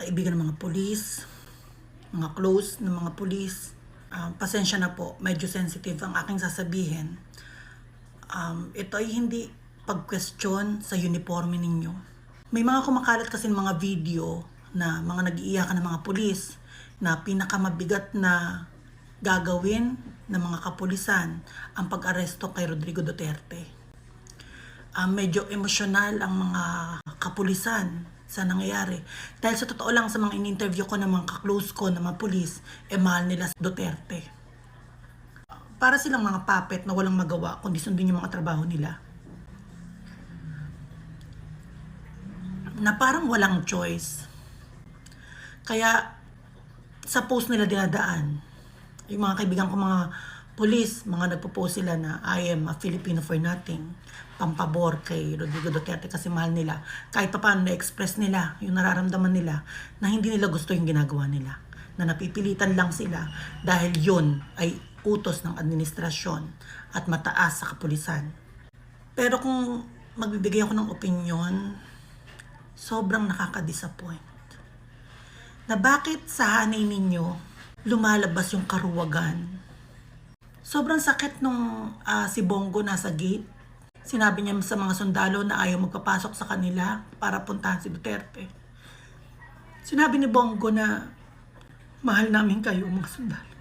kaibigan ng mga pulis, mga close ng mga pulis, um, pasensya na po, medyo sensitive ang aking sasabihin. Um, ito ay hindi pag-question sa uniforme ninyo. May mga kumakalat kasi mga video na mga nag-iiyakan ng mga pulis na pinakamabigat na gagawin ng mga kapulisan ang pag-aresto kay Rodrigo Duterte. Ah, medyo emosyonal ang mga kapulisan sa nangyayari. Dahil sa totoo lang sa mga in-interview ko ng mga kaklose ko ng mga pulis, eh mahal nila si Duterte. Para silang mga puppet na walang magawa kundi sundin yung mga trabaho nila. Na parang walang choice. Kaya sa post nila dinadaan, yung mga kaibigan ko mga police, mga nagpo-post sila na I am a Filipino for nothing, pampabor kay Rodrigo Duterte kasi mahal nila. Kahit pa paano na-express nila yung nararamdaman nila na hindi nila gusto yung ginagawa nila. Na napipilitan lang sila dahil yun ay utos ng administrasyon at mataas sa kapulisan. Pero kung magbibigay ako ng opinion, sobrang nakaka-disappoint. Na bakit sa hanay ninyo lumalabas yung karuwagan Sobrang sakit nung ah, si Bongo nasa gate. Sinabi niya sa mga sundalo na ayaw magpapasok sa kanila para puntahan si Duterte. Sinabi ni Bongo na mahal namin kayo mga sundalo.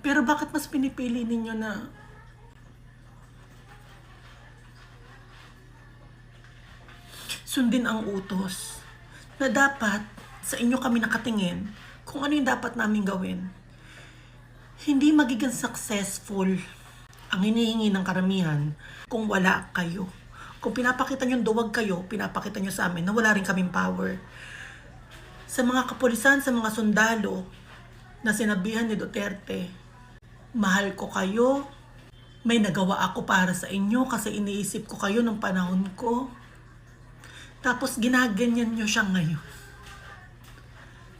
Pero bakit mas pinipili ninyo na sundin ang utos na dapat sa inyo kami nakatingin kung ano yung dapat namin gawin. Hindi magiging successful ang hinihingi ng karamihan kung wala kayo. Kung pinapakita nyo duwag kayo, pinapakita nyo sa amin na wala rin kaming power. Sa mga kapulisan, sa mga sundalo na sinabihan ni Duterte, mahal ko kayo, may nagawa ako para sa inyo kasi iniisip ko kayo nung panahon ko. Tapos ginaganyan nyo siya ngayon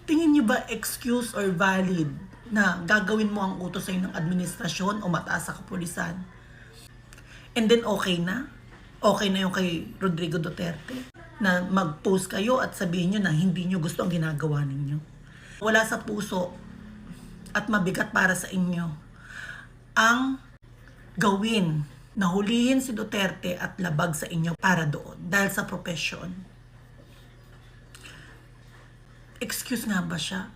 tingin niyo ba excuse or valid na gagawin mo ang utos sa'yo ng administrasyon o mataas sa kapulisan? And then okay na? Okay na yung kay Rodrigo Duterte? Na mag-post kayo at sabihin nyo na hindi nyo gusto ang ginagawa ninyo. Wala sa puso at mabigat para sa inyo ang gawin na hulihin si Duterte at labag sa inyo para doon dahil sa profession excuse nga ba siya?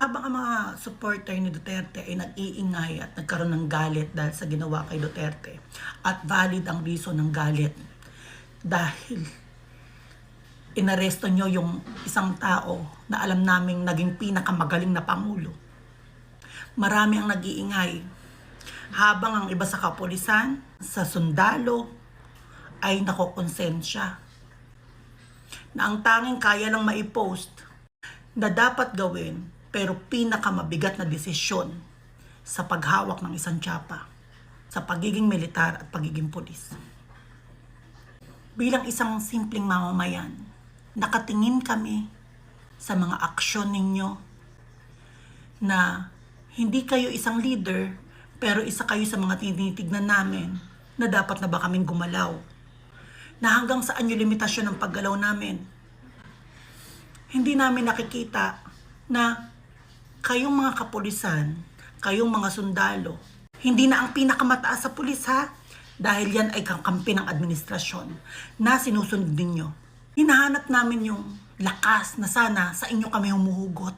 Habang ang mga supporter ni Duterte ay nag-iingay at nagkaroon ng galit dahil sa ginawa kay Duterte. At valid ang reason ng galit. Dahil inaresto nyo yung isang tao na alam naming naging pinakamagaling na pangulo. Marami ang nag-iingay. Habang ang iba sa kapulisan, sa sundalo, ay nakokonsensya na ang tanging kaya lang maipost na dapat gawin pero pinakamabigat na desisyon sa paghawak ng isang tsapa sa pagiging militar at pagiging pulis. Bilang isang simpleng mamamayan, nakatingin kami sa mga aksyon ninyo na hindi kayo isang leader pero isa kayo sa mga tinitignan namin na dapat na ba kaming gumalaw na hanggang saan yung limitasyon ng paggalaw namin. Hindi namin nakikita na kayong mga kapulisan, kayong mga sundalo, hindi na ang pinakamataas sa pulis ha, dahil yan ay kakampi ng administrasyon na sinusunod ninyo. Hinahanap namin yung lakas na sana sa inyo kami humuhugot.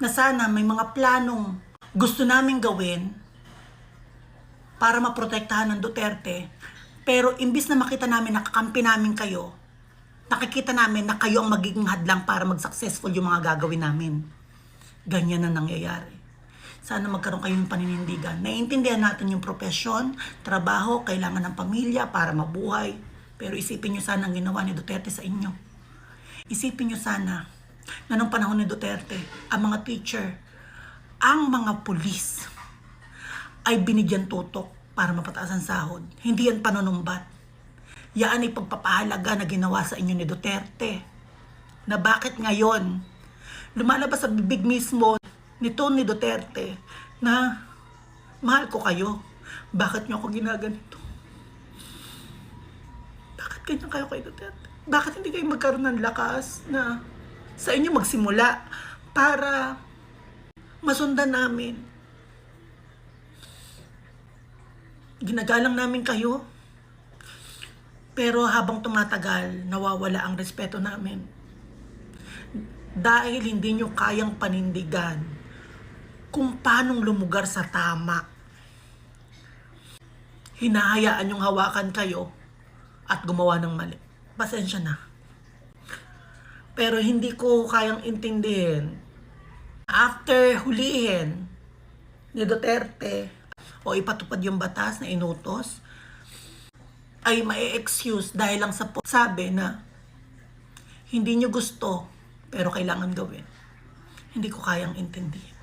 Na sana may mga planong gusto naming gawin para maprotektahan ng Duterte pero imbis na makita namin nakakampi namin kayo, nakikita namin na kayo ang magiging hadlang para mag-successful yung mga gagawin namin. Ganyan na nangyayari. Sana magkaroon kayo ng paninindigan. Naiintindihan natin yung profesyon, trabaho, kailangan ng pamilya para mabuhay. Pero isipin nyo sana ang ginawa ni Duterte sa inyo. Isipin nyo sana na nung panahon ni Duterte, ang mga teacher, ang mga pulis ay binigyan tutok para mapataas ang sahod. Hindi yan panunumbat. Yan ay pagpapahalaga na ginawa sa inyo ni Duterte. Na bakit ngayon, lumalabas sa bibig mismo ni Tony Duterte na mahal ko kayo. Bakit nyo ako ginaganito? ganyan kayo kay Duterte? Bakit hindi kayo magkaroon ng lakas na sa inyo magsimula para masundan namin? Ginagalang namin kayo. Pero habang tumatagal, nawawala ang respeto namin. Dahil hindi nyo kayang panindigan kung paanong lumugar sa tama. Hinahayaan yung hawakan kayo at gumawa ng mali. Pasensya na. Pero hindi ko kayang intindihin. After hulihin ni Duterte o ipatupad yung batas na inutos, ay ma-excuse dahil lang sa sabi na hindi nyo gusto pero kailangan gawin. Hindi ko kayang intindihin.